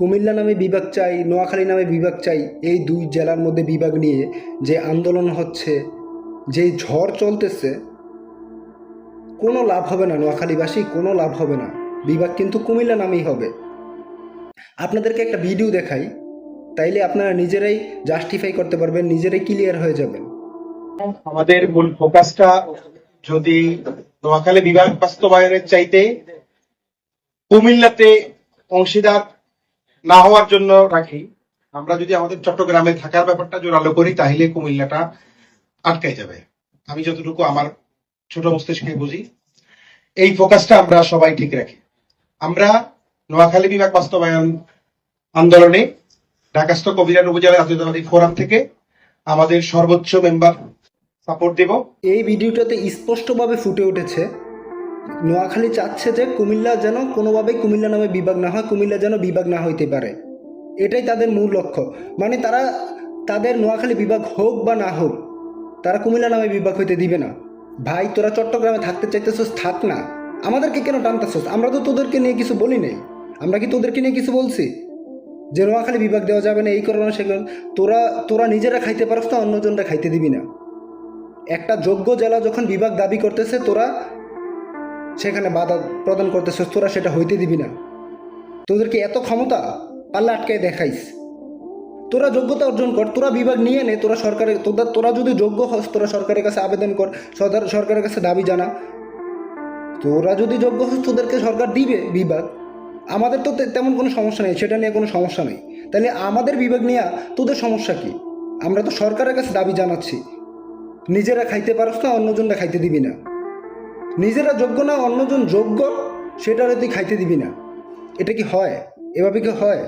কুমিল্লা নামে বিভাগ চাই, নোয়াখালী নামে বিভাগ চাই, এই দুই জেলার মধ্যে বিভাগ নিয়ে যে আন্দোলন হচ্ছে, যে ঝড় চলতেছে, কোনো লাভ হবে না নোয়াখালীবাসী, কোনো লাভ হবে না। বিভাগ কিন্তু কুমিল্লা নামেই হবে। আপনাদেরকে একটা ভিডিও দেখাই, তাইলে আপনারা নিজেরাই জাস্টিফাই করতে পারবেন, নিজেরাই ক্লিয়ার হয়ে যাবেন। আমাদের মূল ফোকাসটা যদি নোয়াখালী বিভাগ বাস্তবায়নের চাইতে কুমিল্লাতে অংশীদার না হওয়ার জন্য রাখি। আমরা যদি আমাদের চট্টগ্রামে থাকার ব্যাপারটা জোরালো করি, তাহলে কুমিল্লাটা আটকাই যাবে। আমি যতটুকু আমার ছোট মস্তিষ্কে বুঝি। এই ফোকাসটা আমরা সবাই ঠিক রাখি। আমরা নোয়াখালী বিভাগ বাস্তবায়ন আন্দোলনে ঢাকাস্থ কবিরান উপজেলা জাতীয়তাবাদী ফোরাম থেকে আমাদের সর্বোচ্চ মেম্বার সাপোর্ট দেব। এই ভিডিওটাতে স্পষ্টভাবে ফুটে উঠেছে নোয়াখালী চাচ্ছে যে কুমিল্লা যেন কোনোভাবেই কুমিল্লা নামে বিভাগ না হয়, কুমিল্লা যেন বিভাগ না হইতে পারে। এটাই তাদের মূল লক্ষ্য। মানে তারা, তাদের নোয়াখালী বিভাগ হোক বা না হোক, তারা কুমিল্লা নামে বিভাগ হইতে দিবে না। ভাই, তোরা চট্টগ্রামে থাকতে চাইতেছিস, থাক না। আমাদেরকে কেন টানতেছিস? আমরা তো তোদেরকে নিয়ে কিছু বলি নাই। আমরা কি তোদেরকে নিয়ে কিছু বলছি? যে নোয়াখালী বিভাগ দেওয়া যাবে না, এই কারণে সেগুলো তোরা তোরা নিজেরা খাইতে পারস না, অন্যজনরা খাইতে দিবি না। একটা যোগ্য জেলা যখন বিভাগ দাবি করতেছে, তোরা সেখানে বাধা প্রদান করতেছে তোরা সেটা হইতে দিবি না। তোদেরকে এত ক্ষমতা, পাল্লা আটকায় দেখাইস। তোরা যোগ্যতা অর্জন কর, তোরা বিভাগ নিয়ে নে, তোরা সরকারের তোদের তোরা যদি যোগ্য হস, তোরা সরকারের কাছে আবেদন কর, সরকার, সরকারের কাছে দাবি জানা। তোরা যদি যোগ্য হস, তোদেরকে সরকার দিবে বিভাগ। আমাদের তো, তেমন কোনো সমস্যা নেই, সেটা নিয়ে কোনো সমস্যা নেই। তাহলে আমাদের বিভাগ নিয়ে তোদের সমস্যা কি? আমরা তো সরকারের কাছে দাবি জানাচ্ছি। নিজেরা খাইতে পারস না, অন্যজনরা খাইতে দিবি না। নিজেরা যোগ্য না, অন্যজন যোগ্য, সেটারে তুই খাইতে দিবি না। এটা কি হয়? এভাবে কি হয়?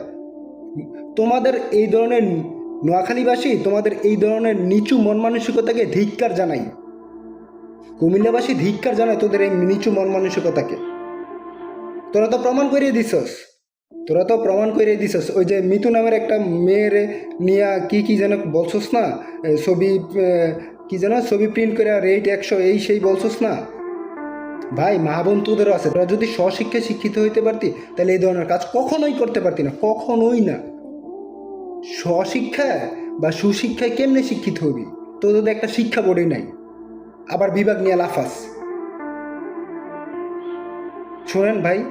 তোমাদের এই ধরনের নোয়াখালীবাসী তোমাদের এই ধরনের নিচু মন মানসিকতাকে ধিক্কার জানাই। কুমিল্লাবাসী ধিক্কার জানায় তোদের এই নিচু মন মানসিকতাকে। তোরা তো প্রমাণ করিয়ে দিছস। তোরা তো প্রমাণ করিয়ে দিছস। ওই যে মিতু নামের একটা মেয়ের নিয়া কি কি যেন বলছস না? ছবি কি যেন ছবি প্রিন্ট করে রেট একশো এই সেই বলছস না? ভাই, মা বোন তোদেরও আছে। তোরা যদি স্বশিক্ষায় শিক্ষিত হইতে পারতি, তাহলে এই ধরনের কাজ কখনোই করতে পারতি না, কখনোই না। স্বশিক্ষায় বা সুশিক্ষায় কেমনে শিক্ষিত হবি? তোদের একটা শিক্ষা বোর্ডই নাই। আবার বিভাগ নিয়ে লাফাস শোনেন ভাই,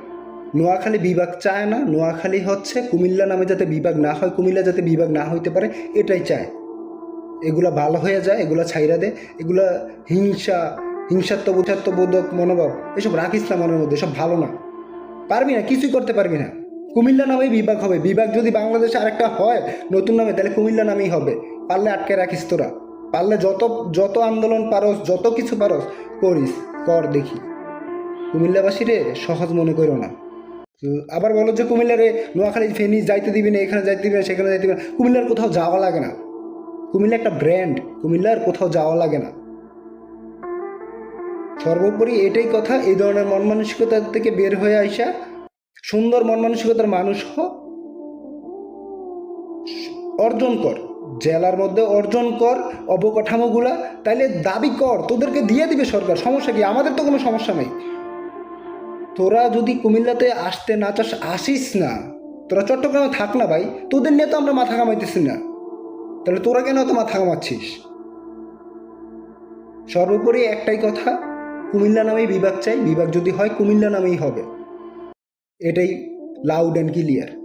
নোয়াখালী বিভাগ চায় না, নোয়াখালী হচ্ছে কুমিল্লা নামে যাতে বিভাগ না হয়, কুমিল্লা যাতে বিভাগ না হইতে পারে, এটাই চায়। এগুলা ভালো হয়ে যায়, এগুলা ছাইরা দেয় এগুলা হিংসা হিংসাত্মবোধ বোধক মনোভাব, এসব রাখিস না মনের মধ্যে, এসব ভালো না। পারবি না, কিছুই করতে পারবি না। কুমিল্লা নামেই বিভাগ হবে। বিভাগ যদি বাংলাদেশে আরেকটা হয়, নতুন নামে, তাহলে কুমিল্লা নামেই হবে। পারলে আটকে রাখিস তোরা। পারলে যত যত আন্দোলন পারস, যত কিছু পারস, করিস, কর দেখি। কুমিল্লাবাসী রে, সহজ মনে করো না। আবার বলো যে কুমিল্লারে নোয়াখালী ফেনি যাইতে দিবি না, এখানে যাইতে দিবি না, সেখানে যাইতে দিবি না। কুমিল্লার কোথাও যাওয়া লাগে না। কুমিল্লা একটা ব্র্যান্ড কুমিল্লার কোথাও যাওয়া লাগে না। সর্বোপরি এটাই কথা, এই ধরনের মন মানসিকতা থেকে বের হয়ে আইসা সুন্দর মন মানসিকতার মানুষ হ। অর্জন কর, জেলার মধ্যে অর্জন কর, অবকাঠামোগুলা, তাইলে দাবি কর, তোদেরকে দিয়ে দিবে সরকার, সমস্যা কি? আমাদের তো কোনো সমস্যা নেই। তোরা যদি কুমিল্লাতে আসতে না চাস, আসিস না। তোরা চট্টগ্রামে থাক না ভাই, তোদের নিয়ে তো আমরা মাথা কামাইতেছি না। তাহলে তোরা কেন তো মাথা কামাচ্ছিস সর্বোপরি একটাই কথা কুমিল্লা নামেই বিভাগ চাই বিভাগ যদি হয় কুমিল্লা নামেই হবে। এটাই লাউড অ্যান্ড ক্লিয়ার